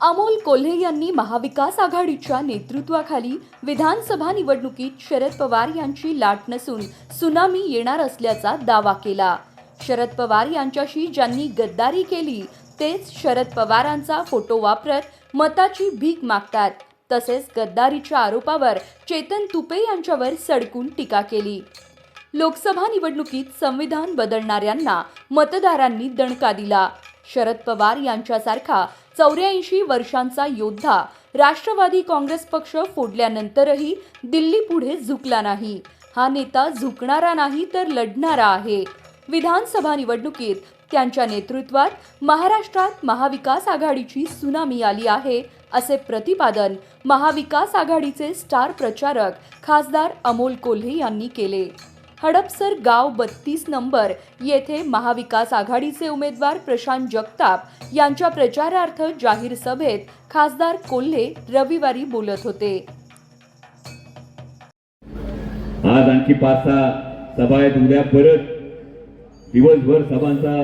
अमोल कोल्हे यांनी महाविकास आघाडीच्या नेतृत्वाखाली विधानसभा निवडणुकीत शरद पवार यांची लाट नसून सुनामी येणार असल्याचा दावा केला. शरद पवार यांच्याशी ज्यांनी गद्दारी केली तेच शरद पवारांचा फोटो वापरत मताची भीक मागतात. तसेच गद्दारीच्या आरोपावर चेतन तुपे यांच्यावर सडकून टीका केली. लोकसभा निवडणुकीत संविधान बदलणाऱ्यांना मतदारांनी दणका दिला. शरद पवार यांच्यासारखा चौऱ्याऐंशी वर्षांचा योद्धा राष्ट्रवादी काँग्रेस पक्ष फोडल्यानंतरही दिल्ली पुढे झुकला नाही. हा नेता झुकणारा नाही तर लढणारा आहे. विधानसभा निवडणुकीत त्यांच्या नेतृत्वात महाराष्ट्रात महाविकास आघाडीची सुनामी आली आहे असे प्रतिपादन महाविकास आघाडीचे स्टार प्रचारक खासदार अमोल कोल्हे यांनी केले. हडपसर गाव बत्तीस नंबर येथे महाविकास आघाडीचे उमेदवार प्रशांत जगताप यांच्या प्रचारार्थ जाहीर सभेत खासदार कोल्हे रविवारी बोलत होते. आज आणखी पाच सहा सभा आहेत उद्या परत दिवसभर सभांचा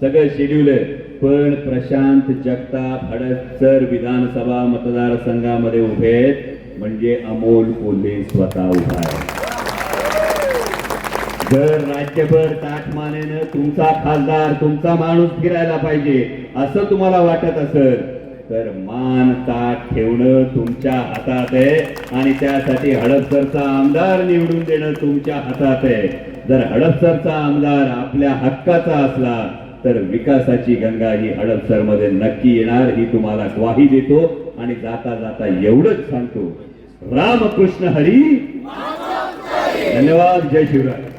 सगळं शेड्यूल आहे. पण प्रशांत जगताप हडपसर विधानसभा मतदारसंघामध्ये उभे आहेत. म्हणजे अमोल कोल्हे स्वतः उभा आहे. जर राज्यभर ताटमानेनं तुमचा खासदार तुमचा माणूस फिरायला पाहिजे असं तुम्हाला वाटत असेल तर मान ताट ठेवणं तुमच्या हातात आहे आणि त्यासाठी हडपसरचा आमदार निवडून देणं तुमच्या हातात आहे. जर हडपसरचा आमदार आपल्या हक्काचा असला तर विकासाची गंगा ही हडपसरमध्ये नक्की येणार ही तुम्हाला ग्वाही देतो आणि जाता जाता एवढंच सांगतो. रामकृष्ण हरी. धन्यवाद जय शिवराय.